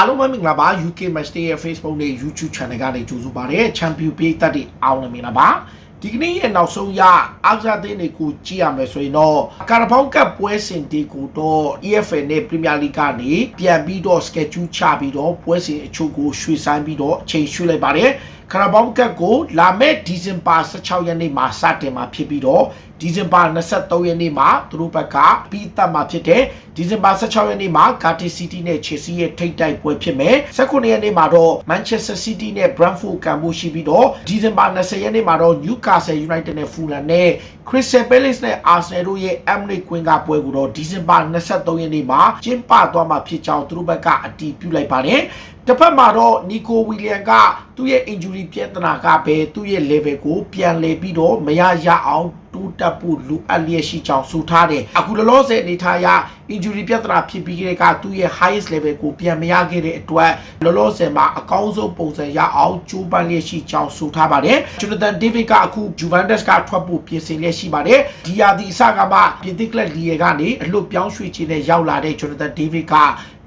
အားလုံးပဲမင်္ဂလာပါ UK Match Day ရဲ့ Facebook နဲ့ YouTube Channel ကနေကြိုဆိုပါရစေ။ Champion ပေးသက်တဲ့အားလုံးမင်္ဂလာပါ။ဒီကနေ့ရဲ့နောက်ဆုံးရအာဇာသင်းတွေကိုကြည့်ရမယ်ဆိုရင်တော့ကာရာဘောင်ကပ်ပွဲစဉ်တွေကိုတော့ EFL နဲ့ Premier League ကနေပြန်ပြီးတော့ schedule ချပြီးတော့ပွဲစဉ်အချို့ကိုရွှေ့ဆိုင်းပြီးတော့အချိန်ရွှေ့လိုက်ပါတယ်။ ကာရာဘောင်ကပ်ကိုလာမယ့်ဒီဇင်ဘာ16ရက်နေ့မှာစတင်မှာဖြစ်ပြီးတော့ဒီဇင်ဘာ23ရက်နေ့မှာသူတို့ဘက်ကပြီးသက်မှာဖြစ်တဲ့ဒီဇင်ဘာ16ရက်နေ့မှာ Cardiff City နဲ့ Chelsea ရဲ့ထိပ်တိုက်ပွဲဖြစ်မယ်19ရက်နေ့မှာတော့ Manchester City နဲ့ Brentford ကန်ဖို့ရှိပြီးတော့ဒီဇင်ဘာ20ရက်နေ့မှာတော့ Newcastle United နဲ့ Fulham နဲ့ Crystal Palace နဲ့ Arsenal တို့ရဲ့ Emirates ကွင်းကပွဲကိုတော့ဒီဇင်ဘာ23ရက်နေ့မှာကျင်းပသွားမှာဖြစ်ကြောင်းသူတို့ဘက်ကအတည်ပြုလိုက်ပါတယ်တစ်ဖက်မှာတော့နီကိုဝီလျံကသူ့ရဲ့ injury ပြဿနာကပဲသူ့ရဲ့ level ကိုပြန်လည်ပြီးတော့မရရအောင်တူးတက်ဖို့လိုအပ်လျက်ရှိကြောင်းဆိုထားတယ်အခုလောလောဆယ်အနေထားအရ injury ပြဿနာဖြစ်ပြီးတဲ့ကသူ့ရဲ့ highest level ကိုပြန်မရခဲ့တဲ့အတွက်လောလောဆယ်မှာအကောင်းဆုံးပုံစံရအောင်ကြိုးပမ်းလျက်ရှိကြောင်းဆိုထားပါတယ် Jonathan David ကအခု Juventus ကထွက်ဖို့ပြင်ဆင်လျက်ရှိပါတယ်ဒီယာဒီအစကမှပြင်သစ်ကလပ်လီယေကနေအလွတ်ပြောင်းရွှေ့ခြင်းနဲ့ရောက်လာတဲ့ Jonathan David က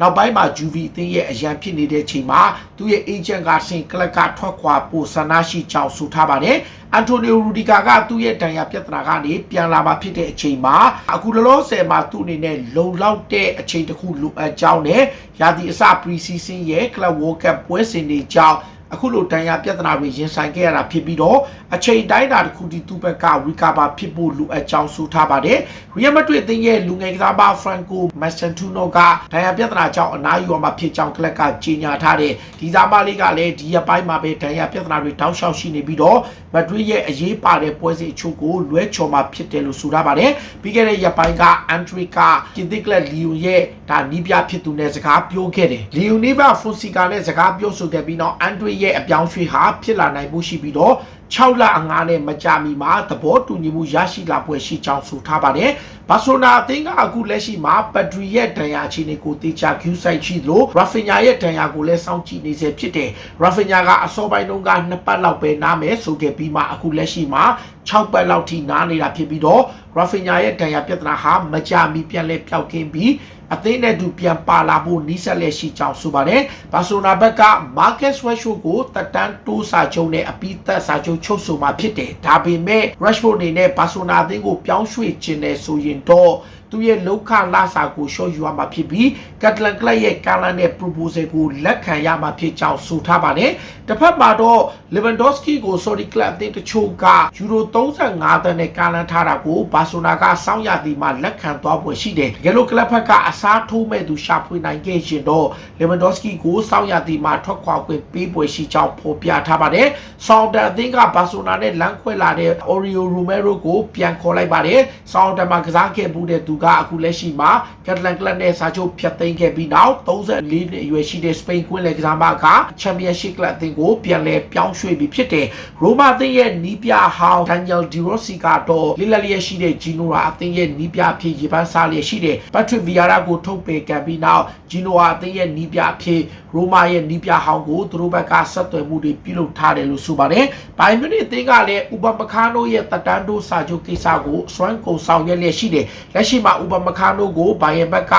နောက်ပိုင်းမှာ Juve အသင်းရဲ့အရန်ဖြစ်နေတဲ့အချိန်မှာသူ့ရဲ့ agent ကဆင်ကလပ်ကထွက်ခွာဖို့ဆန္ဒရှိကြောင်းဆိုထားပါတယ်အန်တိုနီယိုရူဒီကာကသူ့ရဲ့တန်ရာပြဿနာကနေပြန်လာမှာဖြစ်တဲ့အချိန်မှာအခုလောလောဆယ်မှာသူ့အနေနဲ့လုံလောက်တဲ့အချိန်တစ်ခုလိုအပ်ကြောင်းနဲ့ရာသီအစ pre-season ရဲ့ Club World Cup ပွဲစဉ်တွေကြောင်းအခုလိုတန်ရာပြဿနာတွေရင်ဆိုင်ခဲ့ရတာဖြစ်ပြီးတော့အချိန်တိုင်းတာတစ်ခုဒီသူ့ဘက်က recover ဖြစ်ဖို့လိုအပ်ကြောင်းဆိုထားပါတယ်။ Real Madrid အသင်းရဲ့လူငယ်ကစားမ Franco Mastantuono ကတန်ရာပြဿနာကြောင့်အနားယူရမှာဖြစ်ကြောင်းကလပ်ကကြေညာထားတဲ့ဒီသားမလေးကလည်းဒီရက်ပိုင်းမှာပဲတန်ရာပြဿနာတွေတောက်လျှောက်ရှိနေပြီးတော့ Madrid ရဲ့အရေးပါတဲ့ပွဲစဉ်အချို့ကိုလွဲချော်မှာဖြစ်တယ်လို့ဆိုထားပါတယ်။ပြီးခဲ့တဲ့ရက်ပိုင်းက Andre ကပြင်သစ်ကလပ်လီယိုရဲ့ဒါနီးပြဖြစ်သူနဲ့စကားပြောခဲ့တယ်။လီယိုနီဗာဖွန်စီကာနဲ့စကားပြောဆိုခဲ့ပြီးတော့ Andre ရဲ့အပြောင်းရွှေ့ဟာဖြစ်လာနိုင်မှုရှိပြီးတော့6လအငားနဲ့မကြမီမှာသဘောတူညီမှုရရှိလာပွဲရှိကြောင်းဆိုထားပါတယ်။ဘာဆိုနာအသင်းကအခုလက်ရှိမှာပက်ဒရီရဲ့ဒဏ်ရာအခြေအနေကိုတေချာကျူးဆိုင်ရှိလို့ရာဖင်ညာရဲ့ဒဏ်ရာကိုလည်းစောင့်ကြည့်နေစေဖြစ်တယ်။ရာဖင်ညာကအစောပိုင်းတုန်းကနှစ်ပတ်လောက်ပဲနားမယ်ဆိုခဲ့ပြီးမှအခုလက်ရှိမှာ6ပတ်လောက်ထိနားနေတာဖြစ်ပြီးတော့ရာဖင်ညာရဲ့ဒဏ်ရာပြဿနာဟာမကြမီပြန်လဲပျောက်ကင်းပြီးအသင်းနဲ့တူပြန်ပါလာဖို့နီးစပ်လက်ရှိကြောင်းဆိုပါတယ်။ဘာဆိုနာဘက်က Marcus Rashford ကိုတက်တန်းတိုးစာချုပ်နဲ့အပိသက်စာချုပ်ချုပ်ဆိုမှာဖြစ်တယ်။ဒါပေမဲ့ Rashford အနေနဲ့ဘာဆိုနာအသင်းကိုပြောင်းရွှေ့ခြင်းနဲ့ဆိုရင်တော့ သူရဲ့လောက်ခလာစာကိုရှော့ယူရမှာဖြစ်ပြီးကက်တလန်ကလပ်ရဲ့ကာလန်နဲ့ proposal ကိုလက်ခံရမှာဖြစ်ကြောင်းဆိုထားပါတယ်။တစ်ဖက်မှာတော့ Lewandowski ကို Saudi Club အသင်းတချို့ကယူရို35သန်းနဲ့ကာလန်ထားတာကိုဘာဆိုနာကစောင့်ရသည်မှာလက်ခံသွားဖွယ်ရှိတယ်။ဂယ်လိုကလပ်ဖက်ကအစားထိုးမဲ့သူရှာဖွေနိုင်ခဲ့ရှင်တော့ Lewandowski ကိုစောင့်ရသည်မှာထွက်ခွာခွင့်ပေးပွဲရှိကြောင်းဖော်ပြထားပါတယ်။ဆောင်းတန်အသင်းကဘာဆိုနာနဲ့လမ်းခွဲလာတဲ့ Oreo Romero ကိုပြန်ခေါ်လိုက်ပါတယ်။ဆောင်းတန်မှာကစားခဲ့မှုတဲ့သူကအခုလက်ရှိမှာကက်တလန်ကလပ်နဲ့စာချုပ်ဖျက်သိမ်းခဲ့ပြီးနောက်34နှစ်အရွယ်ရှိတဲ့စပိန်ကွင်းလယ်ကစားမကချန်ပီယံရှစ်ကလပ်အသင်းကိုပြန်လည်ပြောင်းရွှေ့ပြီးဖြစ်တယ်။ရိုမာအသင်းရဲ့နီးပြဟောင်းဒန်နီယယ်ဒီရိုစီကတော့လီလာလီယရှိတဲ့ဂျီနိုရာအသင်းရဲ့နီးပြအဖြစ်ရေပန်းစားလျက်ရှိတယ်။ပတ်ထရစ်ဗီယာရာကိုထုတ်ပယ်ကန်ပြီးနောက်ဂျီနိုရာအသင်းရဲ့နီးပြအဖြစ် ရိုမာရဲ့နီးပြဟောင်းကိုသူတို့ဘက်ကဆက်သွယ်မှုတွေပြုလုပ်ထားတယ်လို့ဆိုပါတယ်။ဘိုင်မြူနစ်အသင်းကလည်းဥပမခါနိုရဲ့တတန်တိုစာချုပ်ကိစ္စကိုအစွမ်းကုန်ဆောင်ရွက်လျက်ရှိတယ်။လက်ရှိမှာဥပမခါနိုကိုဘိုင်ယန်ဘက်က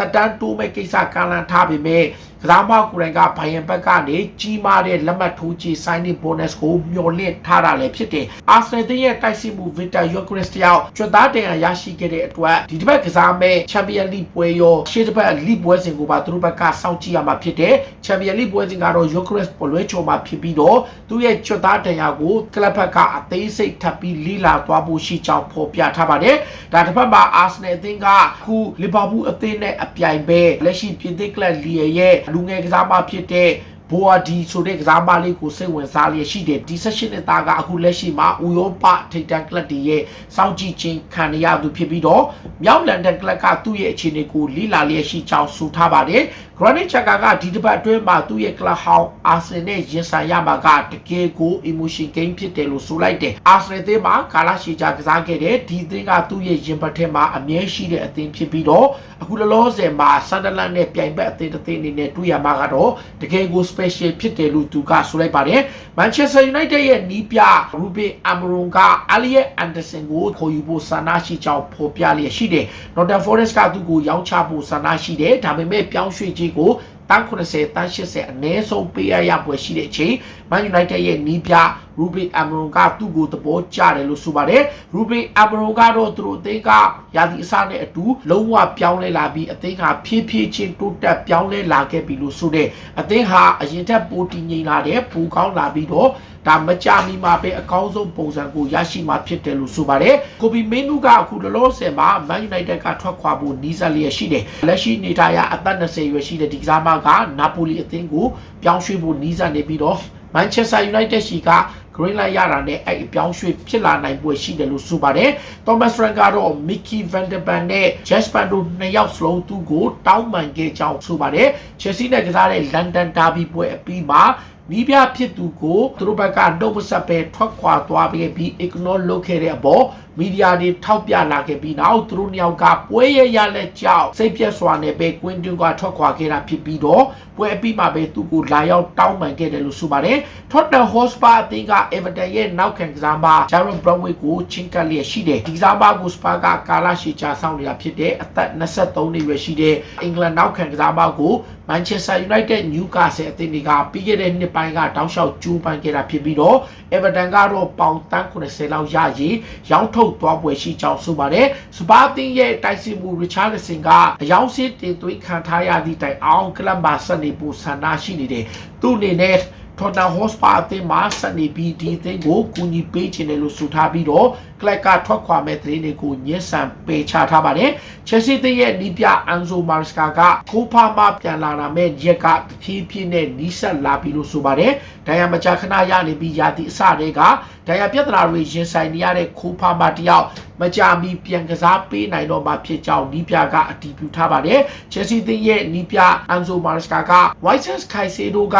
တတန်တိုးမဲ့ကိစ္စကလန်ထားပေမဲ့ကစားမကိုယ်တိုင်ကဘိုင်ယန်ဘက်ကနေကြီးမားတဲ့လက်မှတ်ထိုးချေ signing bonus ကိုမျှော်လင့်ထားတာလည်းဖြစ်တယ်။ Arsenal တင်းရဲ့တိုက်စစ်မှု Victor Gyökeres တယောက်ကျွတ်သားတင်ရရရှိခဲ့တဲ့အတွက်ဒီတစ်ပတ်ကစားမဲ့ Champions League ပွဲရောရှေ့တစ်ပတ် League ပွဲစဉ်ကိုပါသူတို့ဘက်ကစောင့်ကြည့်ရမှာဖြစ်တယ်။ Champions League ပွဲစဉ်ကတော့ Gyökeres ပေါ်လွဲချော်မှာဖြစ်ပြီးတော့သူ့ရဲ့ကျွတ်သားတင်ရကိုကလပ်ဘက်ကအသေးစိတ်ထပ်ပြီးလီလာသွားဖို့ရှိကြောင်းဖော်ပြထားပါတယ်။ဒါတစ်ဖက်မှာ Arsenal အသင်းကခု Liverpool အသင်းနဲ့အပြိုင်ပဲလက်ရှိပြင်သစ်ကလပ်လီရဲ့လူငယ်ကစားမဖြစ်တဲ့ဘိုအာဒီဆိုတဲ့ကစားမလေးကိုစိတ်ဝင်စားလျက်ရှိတယ်ဒီဆက်ရှင်နဲ့သားကအခုလက်ရှိမှာဥရောပထိပ်တန်းကလပ်တွေရဲ့စောင့်ကြည့်ခြင်းခံရသူဖြစ်ပြီးတော့မြောက်လန်ဒန်ကလပ်ကသူ့ရဲ့အခြေအနေကိုလိလာလျက်ရှိကြောင်းဆိုထားပါတယ် Granit Xhaka ကဒီတစ်ပတ်အတွင်းမှာသူ့ရဲ့ကလပ်ဟောင်း Arsenal နဲ့ရင်ဆိုင်ရမှာကတကယ်ကို emotion game ဖြစ်တယ်လို့ဆိုလိုက်တယ် Arsenal သင်းမှာကာလာရှီချာကစားခဲ့တဲ့ဒီသင်းကသူ့ရဲ့ရင်ပတ်ထဲမှာအမြဲရှိတဲ့အသင်းဖြစ်ပြီးတော့အခုလောလောဆယ်မှာ Sunderland နဲ့ပြိုင်ဘက်အသင်းတစ်သင်းအနေနဲ့တွေ့ရမှာကတော့တကယ်ကို special ဖြစ်တယ်လို့သူကဆိုလိုက်ပါတယ် Manchester United ရဲ့နီးပြ Ruben Amorim က Elliot Anderson ကိုခေါ်ယူဖို့ဆန္ဒရှိကြောင်းဖော်ပြလျက်ရှိတယ် Nottingham Forest ကသူ့ကိုရောင်းချဖို့ဆန္ဒရှိတယ်ဒါပေမဲ့ပြောင်းရွှေ့ခြင်းကိုတန်း90တန်း80အနည်းဆုံးပေးရရပွဲရှိတဲ့အချိန် Man United ရဲ့နီးပြ Ruben Amorim ကသူ့ကိုသဘောကျတယ်လို့ဆိုပါတယ် Ruben Amorim ကတော့သူတို့အသင်းကရာသီအစနဲ့အတူလုံးဝပြောင်းလဲလာပြီးအသင်းကဖြည်းဖြည်းချင်းတိုးတက်ပြောင်းလဲလာခဲ့ပြီလို့ဆိုတဲ့အသင်းဟာအရင်ထက်ပိုတည်ငြိမ်လာတယ်ပိုကောင်းလာပြီးတော့ဒါမကြမီမှာပဲအကောင်းဆုံးပုံစံကိုရရှိမှာဖြစ်တယ်လို့ဆိုပါတယ်ကိုဘီမင်းနူကအခုလောလောဆယ်မှာ Man United ကထွက်ခွာဖို့နီးစပ်လျက်ရှိတယ်လက်ရှိနေထားရအသက်20ရွယ်ရှိတဲ့ဒီကစားမကနာပိုလီအသင်းကိုပြောင်းရွှေ့ဖို့နီးစပ်နေပြီးတော့ Manchester United ရှိက green light ရတာနဲ့အဲ့အပြောင်းရွှေ့ဖြစ်လာနိုင်ပွဲရှိတယ်လို့ဆိုပါတယ်။ Thomas Frank ကတော့ Mickey Van der Ban နဲ့ Jasper တို့နှစ်ယောက်စလုံးသူ့ကိုတောင်းပန်ခဲ့ကြောင်းဆိုပါတယ်။ Chelsea နဲ့ကစားတဲ့ London Derby ပွဲအပြီးမှာ နီးပြဖြစ်သူကိုသူတို့ဘက်ကနှုတ်မဆက်ပဲထွက်ခွာသွားပြီးပြီး ignore လုပ်ခဲ့တဲ့အပေါ်မီဒီယာတွေထောက်ပြလာခဲ့ပြီးနောက်သူတို့နှစ်ယောက်ကပွဲရရလက်ကြောက်စိတ်ပြက်စွာနဲ့ပဲကွင်းတွင်းကထွက်ခွာခဲ့တာဖြစ်ပြီးတော့ပွဲအပြီးမှာပဲသူ့ကိုလာရောက်တောင်းပန်ခဲ့တယ်လို့ဆိုပါတယ် Tottenham Hotspur အသင်းက Everton ရဲ့နောက်ခံကစားမ Jaron Bromwich ကိုချင်းကပ်လျက်ရှိတယ်ဒီကစားမကို Spur ကကာလာရှီချာဆောင်နေတာဖြစ်တဲ့အသက်23နှစ်ရွယ်ရှိတဲ့အင်္ဂလန်နောက်ခံကစားမကို Manchester United Newcastle အသင်းတွေကပြီးခဲ့တဲ့နှစ်ပိုင်းကတောင်းလျှောက်ကျူးပန်းခဲ့တာဖြစ်ပြီးတော့ Everton ကတော့ပေါင်တန်း80လောက်ရရေးရောင်းထုတ်သွားပွဲရှိကြောင်းဆိုပါတယ်။စပါတင်ရဲ့တိုက်စစ်မှု Richarlison ကအယောင်စစ်တင်သွင်းခံထားရသည့်တိုင်အောင်ကလပ်မှာဆက်နေဖို့ဆန္ဒရှိနေတယ်။သူ့အနေနဲ့ Tottenham Hotspur အသင်းမှာဆက်နေပြီးဒီအသင်းကိုကူညီပေးခြင်းတယ်လို့ဆိုထားပြီးတော့ကလပ်ကထွက်ခွာမဲ့သတင်းတွေကိုညှဉ်းဆန်ပေချထားပါတယ်။ Chelsea အသင်းရဲ့နီးပြ Anzo Maresca ကကိုဖာမှပြန်လာတာမဲ့ရက်ကတဖြည်းဖြည်းနဲ့နီးစပ်လာပြီလို့ဆိုပါတယ်။ဒဏ်ရာမကြာခဏရနေပြီးရာသီအစတွေကဒဏ်ရာပြဿနာတွေရင်ဆိုင်နေရတဲ့ကိုဖာမှတယောက် မကြာမီပြန်ကစားပေးနိုင်တော့မှဖြစ်ကြောင်းနီးပြကအတည်ပြုထားပါတယ်။ Chelsea အသင်းရဲ့နီးပြ Anzo Maresca က White Caicedo က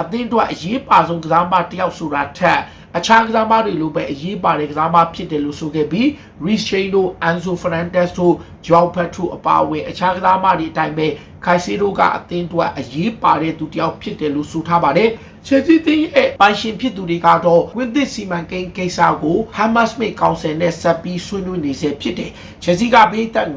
အသင်းအတွက်အရေးပါဆုံးကစားမတယောက်ဆိုတာထက် အခြားကစားမတွေလိုပဲအရေးပါတဲ့ကစားမဖြစ်တယ်လို့ဆိုခဲ့ပြီး Reece James တို့ Anzo Fernandez တို့ Joao Pedro အပါအဝင်အခြားကစားမတွေအတိုင်းပဲခိုင်စီတို့ကအသင်းအတွက်အရေးပါတဲ့သူတယောက်ဖြစ်တယ်လို့ဆိုထားပါတယ်။ Chelsea သင်းရဲ့ပိုင်ရှင်ဖြစ်သူတွေကတော့ဝင်းသစ်စီမံကိန်းကိစ္စကို Hamas Mate Council နဲ့ဆက်ပြီးဆွေးနွေးနေစေဖြစ်တယ်။ Chelsea ကပေးသက်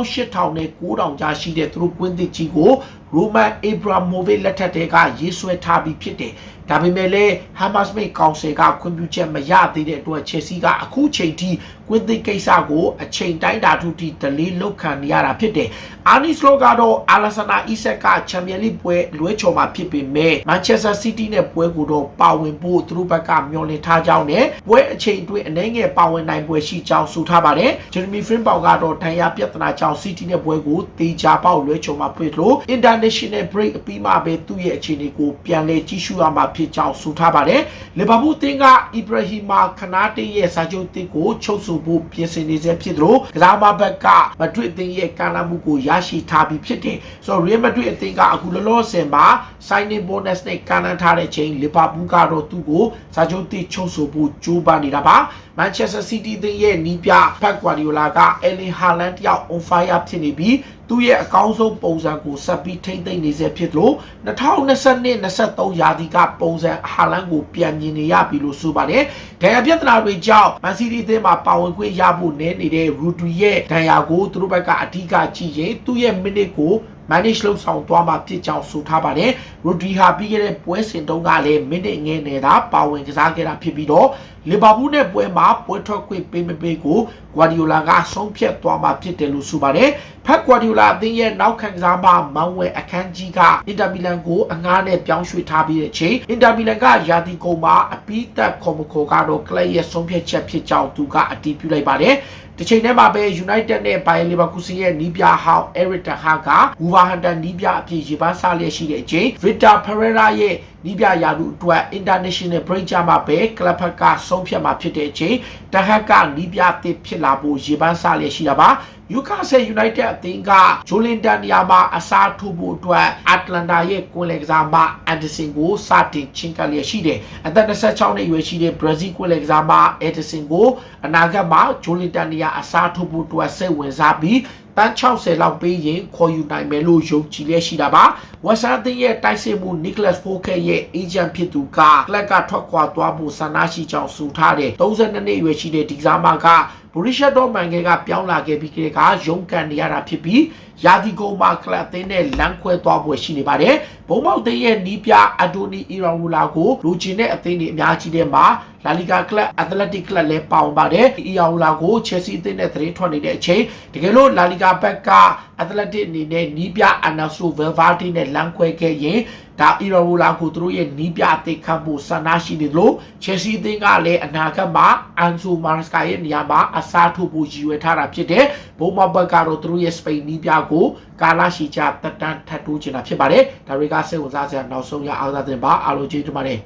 9800နဲ့9000ကြားရှိတဲ့သူတို့ဝင်းသစ်ကြီးကို Roman Abramovich လက်ထက်တဲကရေးဆွဲထားပြီးဖြစ်တယ်။ ဒါပေမဲ့လည်း Hamas Mate Council ကခွင့်ပြုချက်မရသေးတဲ့အတွက် Chelsea ကအခုချိန်ထိ ကွင်းသစ်ကိစ္စကိုအချိန်တိုင်းတာထုထိ delay လုပ်ခံနေရတာဖြစ်တယ်။ Arne Slot ကတော့ Alexander Isak က Champions League ပွဲလွဲချော်မှာဖြစ်ပေမဲ့ Manchester City နဲ့ပွဲကိုတော့ပါဝင်ဖို့သူတို့ဘက်ကမျှော်လင့်ထားကြောင်းနဲ့ပွဲအချိန်အတွင်းအနေငယ်ပါဝင်နိုင်ပွဲရှိကြောင်းဆိုထားပါတယ်။ Jeremy Frimpong ကတော့ဒဏ်ရာပြဿနာကြောင့် City နဲ့ပွဲကိုတေချာပေါက်လွဲချော်မှာဖြစ်လို့ International break အပြီးမှပဲသူ့ရဲ့အခြေအနေကိုပြန်လည်ကြည့်ရှုရမှာဖြစ်ကြောင်းဆိုထားပါတယ်။ Liverpool အသင်းက Ibrahima Konate ရဲ့စာချုပ်တစ်ကိုချုပ်ဆိုဖို့ပြင်ဆင်နေစေဖြစ်သလိုကစားမဘက်ကမဒရစ်အသင်းရဲ့ကမ်းလှမ်းမှုကိုရရှိထားပြီးဖြစ်တယ်။ဆိုတော့ Real Madrid အသင်းကအခုလောလောဆယ်မှာ signing bonus နဲ့ကမ်းလှမ်းထားတဲ့ချိန် Liverpool ကတော့သူ့ကိုစာချုပ်တစ်ချုပ်ဆိုဖို့ကြိုးပမ်းနေတာပါ။ Manchester City အသင်းရဲ့နီးပြ Pep Guardiola က Erling Haaland တယောက် on fire ဖြစ်နေပြီးသူ့ရဲ့အကောင်းဆုံးပုံစံကိုဆက်ပြီးထိမ့်သိမ့်နေစေဖြစ်လို့2022-23ရာသီကပုံစံဟာလန်ကိုပြန်မြင်နေရပြီလို့ဆိုပါတယ်။ဒဏ်ရာပြဿနာတွေကြောင့် Man City အသင်းမှာပါဝင်ခွင့်ရဖို့နည်းနေတဲ့ Rodri ရဲ့ဒဏ်ရာကိုသူတို့ဘက်ကအဓိကကြည့်ရင်သူ့ရဲ့ minute ကို manage လုပ်ဆောင်သွားမှာဖြစ်ကြောင်းဆိုထားပါတယ်။ Rodri ဟာပြီးခဲ့တဲ့ပွဲစဉ်တုန်းကလည်း minute ငယ်နေတာပါဝင်ကစားခဲ့တာဖြစ်ပြီးတော့လီဗာပူးနဲ့ပွဲမှာပွဲထွက်ခွင့်ပေးမပေးကိုဂွာဒီယိုလာကဆုံးဖြတ်သွားမှာဖြစ်တယ်လို့ဆိုပါတယ်။ဖက်ဂွာဒီယိုလာအသင်းရဲ့နောက်ခံကစားမမောင်ဝဲအခန်းကြီးကအင်တာမီလန်ကိုအငားနဲ့ပြောင်းရွှေ့ထားပြီးတဲ့ချိန်အင်တာမီလန်ကယာတီကုံမှာအပီးသက်ခေါ်မခေါ်ကတော့ကလပ်ရဲ့ဆုံးဖြတ်ချက်ဖြစ်ကြောင်းသူကအတည်ပြုလိုက်ပါတယ်။ ဒီချိန်ထဲမှာပဲ United နဲ့ Bayer Leverkusen ရဲ့နီးပြဟောင်း Eric Ten Hag က Wolverhampton နီးပြအဖြစ်ရေပန်းစားလျက်ရှိတဲ့အချိန် Victor Pereira ရဲ့ နီးပြရာထူးအတွက် International Break ကြမှာပဲကလပ်ဖက်ကဆုံးဖြတ်မှာဖြစ်တဲ့အချိန်တဟက်ကနီးပြအသစ်ဖြစ်လာဖို့ရေပန်းစားလျက်ရှိတာပါ Newcastle United အသင်းကဂျိုလင်တန်နီယာမှာအစားထိုးဖို့အတွက်အတ္တလန်တာရဲ့ကွင်းလယ်ကစားမအန်ဒဆင်ကိုစတင်ချင်းကပ်လျက်ရှိတယ်။အသက်26နှစ်အရွယ်ရှိတဲ့ဘရာဇီးကွင်းလယ်ကစားမအက်ဒဆင်ကိုအနာဂတ်မှာဂျိုလင်တန်နီယာအစားထိုးဖို့အတွက်စိတ်ဝင်စားပြီး တန်း60လောက်ပေးရင်ခေါ်ယူနိုင်မယ်လို့ယုံကြည်လျက်ရှိတာပါဝက်ဆန်အသင်းရဲ့တိုက်စစ်မှု Nicholas Foke ရဲ့ agent ဖြစ်သူကကလပ်ကထွက်ခွာသွားဖို့ဆန္ဒရှိကြောင်းဆိုထားတယ်32နှစ်အရွယ်ရှိတဲ့ဒီဇာမာကဘရီရှက်ဒေါ်မန်ကကပြောင်းလာခဲ့ပြီးကလေးကရုန်းကန်နေရတာဖြစ်ပြီးယာဒီဂိုမာကလပ်အသင်းနဲ့လမ်းခွဲသွားဖို့ရှိနေပါတယ်ဘုံမောက်သိန်းရဲ့နီးပြအဒိုနီအီရာဝူလာကိုလူချင်တဲ့အသင်းတွေအများကြီးထဲမှာ လာလီဂါကလပ်အက်တလက်တစ်ကလပ်လည်းပါဝင်ပါတယ်အီရာဝူလာကိုချယ်ဆီအသင်းနဲ့သတင်းထွက်နေတဲ့အချိန်တကယ်လို့လာလီဂါဘက်ကအက်တလက်တစ်အနေနဲ့နီးပြအနာဆိုဗယ်ဗာတီနဲ့လမ်းခွဲခဲ့ရင်ဒါအီရာဝူလာကိုသူတို့ရဲ့နီးပြအသိခံဖို့ဆန္ဒရှိနေလို့ချယ်ဆီအသင်းကလည်းအနာဂတ်မှာအန်ဆိုမာရစကာရဲ့နေရာမှာအစားထိုးဖို့ရည်ရွယ်ထားတာဖြစ်တယ်ဘုံမောက်ဘက်ကတော့သူတို့ရဲ့စပိန်နီးပြကိုကာလာရှိချတက်တန်းထပ်တိုးချင်တာဖြစ်ပါတယ်ဒါတွေကစိတ်ဝင်စားစရာနောက်ဆုံးရအားသာတင်ပါအားလုံးကျေးဇူးတင်ပါတယ်